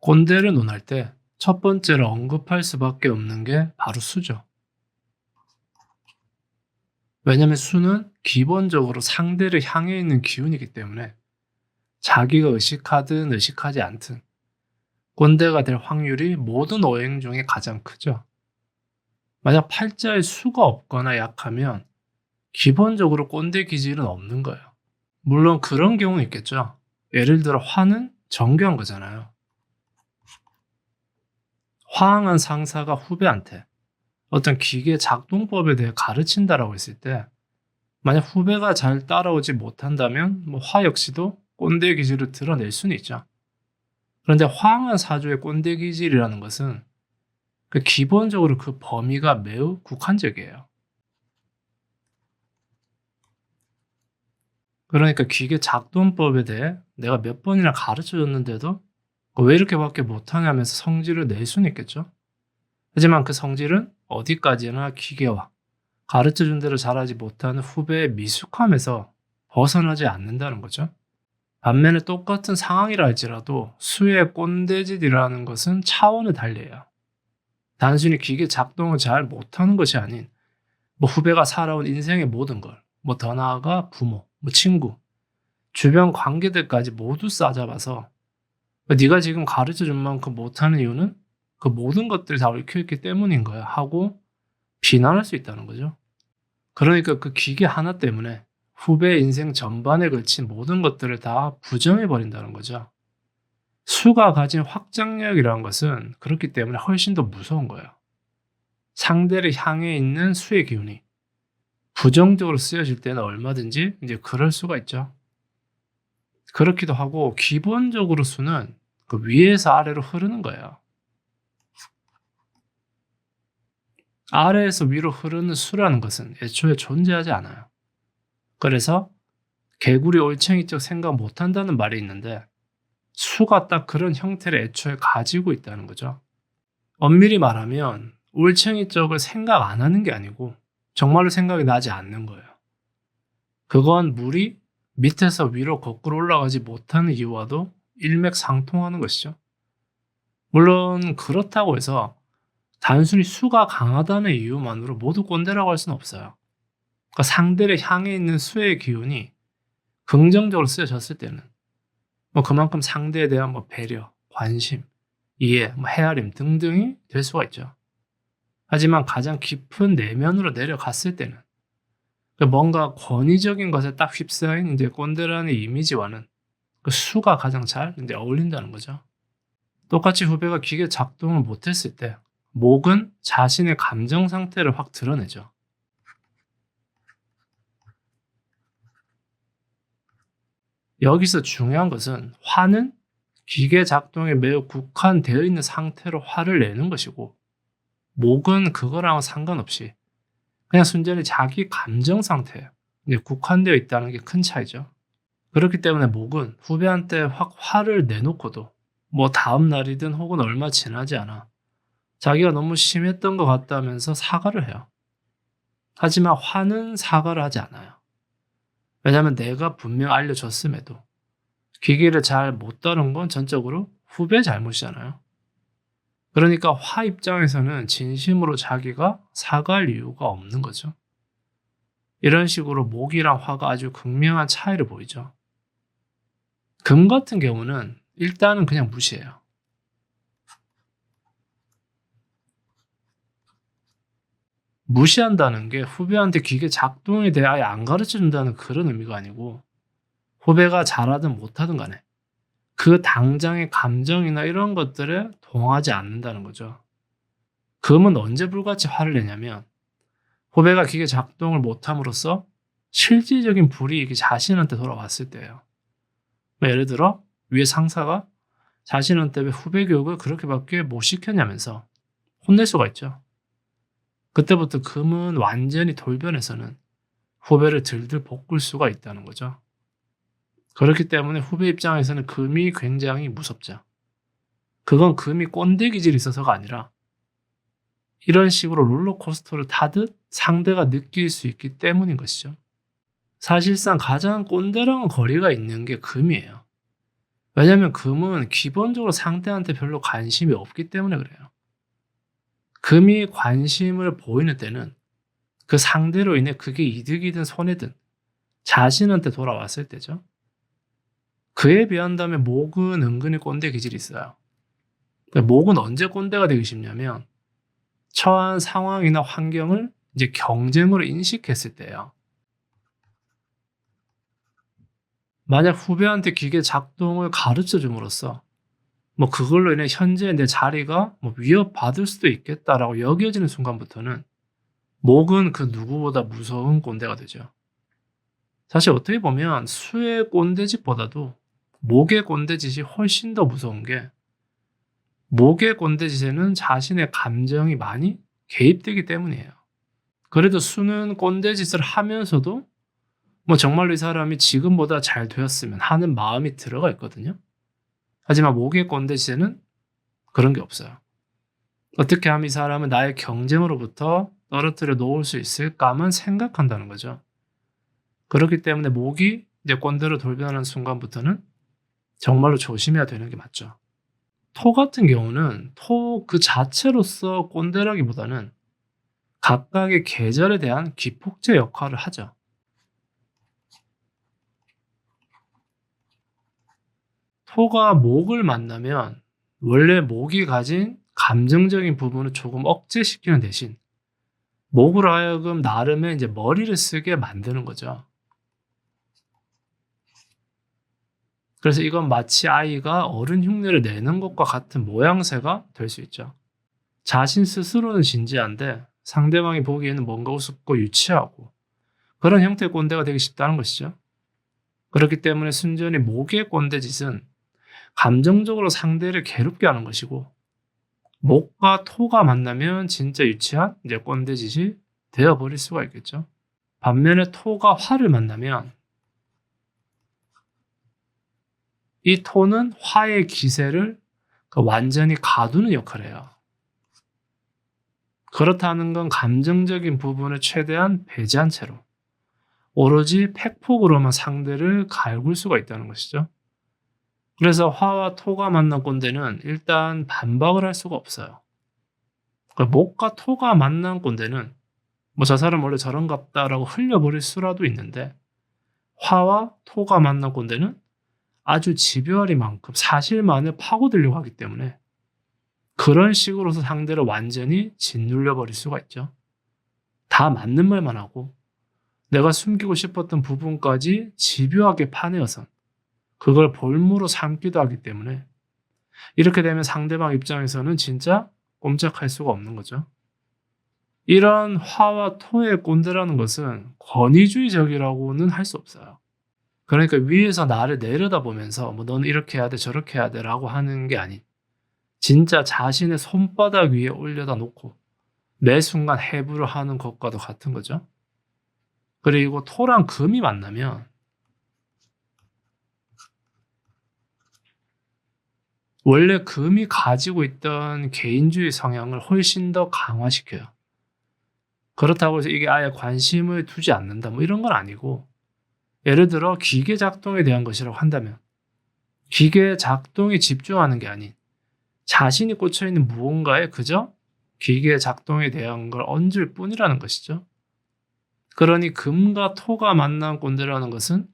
꼰대를 논할 때 첫 번째로 언급할 수밖에 없는 게 바로 수죠. 왜냐면 수는 기본적으로 상대를 향해 있는 기운이기 때문에 자기가 의식하든 의식하지 않든 꼰대가 될 확률이 모든 오행 중에 가장 크죠. 만약 팔자에 수가 없거나 약하면 기본적으로 꼰대 기질은 없는 거예요. 물론 그런 경우는 있겠죠. 예를 들어 화는 정교한 거잖아요. 화항한 상사가 후배한테 어떤 기계 작동법에 대해 가르친다라고 했을 때 만약 후배가 잘 따라오지 못한다면 뭐 화 역시도 꼰대 기질을 드러낼 수는 있죠. 그런데 화항한 사주의 꼰대 기질이라는 것은 그 기본적으로 그 범위가 매우 국한적이에요. 그러니까 기계 작동법에 대해 내가 몇 번이나 가르쳐 줬는데도 왜 이렇게밖에 못하냐면서 성질을 낼 수는 있겠죠. 하지만 그 성질은 어디까지나 기계와 가르쳐 준 대로 잘하지 못하는 후배의 미숙함에서 벗어나지 않는다는 거죠. 반면에 똑같은 상황이라 할지라도 수의 꼰대짓이라는 것은 차원을 달리해요. 단순히 기계 작동을 잘 못하는 것이 아닌 뭐 후배가 살아온 인생의 모든 걸, 뭐 더 나아가 부모, 뭐 친구, 주변 관계들까지 모두 싸잡아서 네가 지금 가르쳐 준 만큼 못하는 이유는 그 모든 것들이 다 얽혀있기 때문인 거야 하고 비난할 수 있다는 거죠. 그러니까 그 기계 하나 때문에 후배 인생 전반에 걸친 모든 것들을 다 부정해 버린다는 거죠. 수가 가진 확장력이라는 것은 그렇기 때문에 훨씬 더 무서운 거예요. 상대를 향해 있는 수의 기운이 부정적으로 쓰여질 때는 얼마든지 이제 그럴 수가 있죠. 그렇기도 하고 기본적으로 수는 그 위에서 아래로 흐르는 거예요. 아래에서 위로 흐르는 수라는 것은 애초에 존재하지 않아요. 그래서 개구리 올챙이적 생각 못한다는 말이 있는데 수가 딱 그런 형태를 애초에 가지고 있다는 거죠. 엄밀히 말하면 올챙이적을 생각 안 하는 게 아니고 정말로 생각이 나지 않는 거예요. 그건 물이 밑에서 위로 거꾸로 올라가지 못하는 이유와도 일맥상통하는 것이죠. 물론 그렇다고 해서 단순히 수가 강하다는 이유만으로 모두 꼰대라고 할 수는 없어요. 그러니까 상대를 향해 있는 수의 기운이 긍정적으로 쓰여졌을 때는 뭐 그만큼 상대에 대한 뭐 배려, 관심, 이해, 뭐 헤아림 등등이 될 수가 있죠. 하지만 가장 깊은 내면으로 내려갔을 때는 그 뭔가 권위적인 것에 딱 휩싸인 이제 꼰대라는 이미지와는 그 수가 가장 잘 이제 어울린다는 거죠. 똑같이 후배가 기계 작동을 못했을 때 목은 자신의 감정 상태를 확 드러내죠. 여기서 중요한 것은 화는 기계 작동에 매우 국한되어 있는 상태로 화를 내는 것이고 목은 그거랑 상관없이 그냥 순전히 자기 감정 상태에 국한되어 있다는 게 큰 차이죠. 그렇기 때문에 목은 후배한테 확 화를 내놓고도 뭐 다음 날이든 혹은 얼마 지나지 않아 자기가 너무 심했던 것 같다면서 사과를 해요. 하지만 화는 사과를 하지 않아요. 왜냐하면 내가 분명 알려줬음에도 기기를 잘 못 다룬 건 전적으로 후배 잘못이잖아요. 그러니까 화 입장에서는 진심으로 자기가 사과할 이유가 없는 거죠. 이런 식으로 목이랑 화가 아주 극명한 차이를 보이죠. 금 같은 경우는 일단은 그냥 무시해요. 무시한다는 게 후배한테 기계 작동에 대해 아예 안 가르쳐 준다는 그런 의미가 아니고 후배가 잘하든 못하든 간에 그 당장의 감정이나 이런 것들에 동하지 않는다는 거죠. 금은 언제 불같이 화를 내냐면 후배가 기계 작동을 못함으로써 실질적인 불이익이 자신한테 돌아왔을 때예요. 뭐 예를 들어 위에 상사가 자신한테 왜 후배 교육을 그렇게밖에 못 시켰냐면서 혼낼 수가 있죠. 그때부터 금은 완전히 돌변해서는 후배를 들들 볶을 수가 있다는 거죠. 그렇기 때문에 후배 입장에서는 금이 굉장히 무섭죠. 그건 금이 꼰대 기질이 있어서가 아니라 이런 식으로 롤러코스터를 타듯 상대가 느낄 수 있기 때문인 것이죠. 사실상 가장 꼰대랑은 거리가 있는 게 금이에요. 왜냐면 금은 기본적으로 상대한테 별로 관심이 없기 때문에 그래요. 금이 관심을 보이는 때는 그 상대로 인해 그게 이득이든 손해든 자신한테 돌아왔을 때죠. 그에 비한다면 목은 은근히 꼰대 기질이 있어요. 그러니까 목은 언제 꼰대가 되기 쉽냐면 처한 상황이나 환경을 이제 경쟁으로 인식했을 때예요. 만약 후배한테 기계 작동을 가르쳐 줌으로써 뭐 그걸로 인해 현재 내 자리가 뭐 위협받을 수도 있겠다라고 여겨지는 순간부터는 목은 그 누구보다 무서운 꼰대가 되죠. 사실 어떻게 보면 수의 꼰대짓보다도 목의 꼰대짓이 훨씬 더 무서운 게 목의 꼰대짓에는 자신의 감정이 많이 개입되기 때문이에요. 그래도 수는 꼰대짓을 하면서도 뭐 정말로 이 사람이 지금보다 잘 되었으면 하는 마음이 들어가 있거든요. 하지만 목의 꼰대짓에는 그런 게 없어요. 어떻게 하면 이 사람은 나의 경쟁으로부터 떨어뜨려 놓을 수 있을까만 생각한다는 거죠. 그렇기 때문에 목이 이제 꼰대로 돌변하는 순간부터는 정말로 조심해야 되는 게 맞죠. 토 같은 경우는 토 그 자체로서 꼰대라기보다는 각각의 계절에 대한 기폭제 역할을 하죠. 토가 목을 만나면 원래 목이 가진 감정적인 부분을 조금 억제시키는 대신 목으로 하여금 나름의 이제 머리를 쓰게 만드는 거죠. 그래서 이건 마치 아이가 어른 흉내를 내는 것과 같은 모양새가 될 수 있죠. 자신 스스로는 진지한데 상대방이 보기에는 뭔가 우습고 유치하고 그런 형태의 꼰대가 되기 쉽다는 것이죠. 그렇기 때문에 순전히 목의 꼰대짓은 감정적으로 상대를 괴롭게 하는 것이고 목과 토가 만나면 진짜 유치한 이제 꼰대짓이 되어버릴 수가 있겠죠. 반면에 토가 화를 만나면 이 토는 화의 기세를 그 완전히 가두는 역할을 해요. 그렇다는 건 감정적인 부분을 최대한 배제한 채로 오로지 팩폭으로만 상대를 갈굴 수가 있다는 것이죠. 그래서 화와 토가 만난 꼰대는 일단 반박을 할 수가 없어요. 그러니까 목과 토가 만난 꼰대는 뭐 저 사람 원래 저런갑다라고 흘려버릴 수라도 있는데 화와 토가 만난 꼰대는 아주 집요하리만큼 사실만을 파고들려고 하기 때문에 그런 식으로서 상대를 완전히 짓눌려 버릴 수가 있죠. 다 맞는 말만 하고 내가 숨기고 싶었던 부분까지 집요하게 파내어선 그걸 볼모로 삼기도 하기 때문에 이렇게 되면 상대방 입장에서는 진짜 꼼짝할 수가 없는 거죠. 이런 화와 토의 꼰대라는 것은 권위주의적이라고는 할 수 없어요. 그러니까 위에서 나를 내려다보면서 뭐 너는 이렇게 해야 돼 저렇게 해야 돼라고 하는 게 아닌 진짜 자신의 손바닥 위에 올려다 놓고 매 순간 해부를 하는 것과도 같은 거죠. 그리고 토랑 금이 만나면 원래 금이 가지고 있던 개인주의 성향을 훨씬 더 강화시켜요. 그렇다고 해서 이게 아예 관심을 두지 않는다 뭐 이런 건 아니고 예를 들어 기계 작동에 대한 것이라고 한다면 기계 작동에 집중하는 게 아닌 자신이 꽂혀 있는 무언가에 그저 기계 작동에 대한 걸 얹을 뿐이라는 것이죠. 그러니 금과 토가 만난 꼰대라는 것은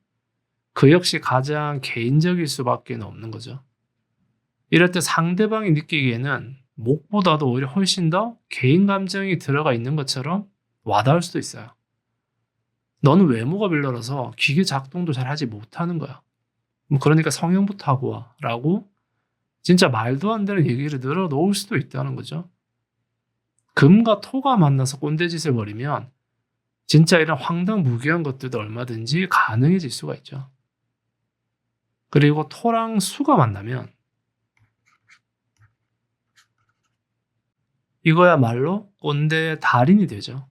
그 역시 가장 개인적일 수밖에 없는 거죠. 이럴 때 상대방이 느끼기에는 목보다도 오히려 훨씬 더 개인 감정이 들어가 있는 것처럼 와닿을 수도 있어요. 너는 외모가 별로라서 기계 작동도 잘 하지 못하는 거야. 뭐 그러니까 성형부터 하고 와. 라고 진짜 말도 안 되는 얘기를 늘어 놓을 수도 있다는 거죠. 금과 토가 만나서 꼰대짓을 벌이면 진짜 이런 황당무계한 것들도 얼마든지 가능해질 수가 있죠. 그리고 토랑 수가 만나면 이거야말로 꼰대의 달인이 되죠.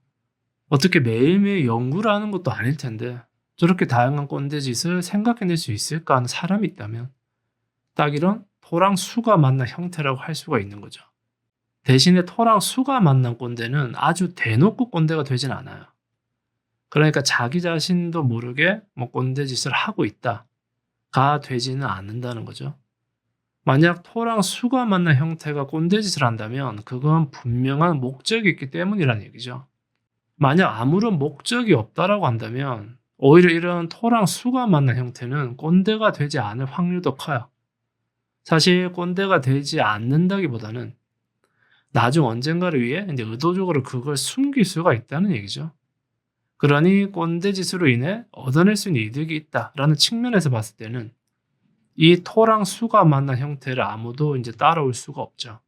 어떻게 매일매일 연구를 하는 것도 아닐 텐데 저렇게 다양한 꼰대짓을 생각해낼 수 있을까 하는 사람이 있다면 딱 이런 토랑 수가 만난 형태라고 할 수가 있는 거죠. 대신에 토랑 수가 만난 꼰대는 아주 대놓고 꼰대가 되진 않아요. 그러니까 자기 자신도 모르게 뭐 꼰대짓을 하고 있다가 되지는 않는다는 거죠. 만약 토랑 수가 만난 형태가 꼰대짓을 한다면 그건 분명한 목적이 있기 때문이라는 얘기죠. 만약 아무런 목적이 없다라고 한다면 오히려 이런 토랑 수가 만난 형태는 꼰대가 되지 않을 확률도 커요. 사실 꼰대가 되지 않는다기보다는 나중 언젠가를 위해 이제 의도적으로 그걸 숨길 수가 있다는 얘기죠. 그러니 꼰대 짓으로 인해 얻어낼 수 있는 이득이 있다라는 측면에서 봤을 때는 이 토랑 수가 만난 형태를 아무도 이제 따라올 수가 없죠.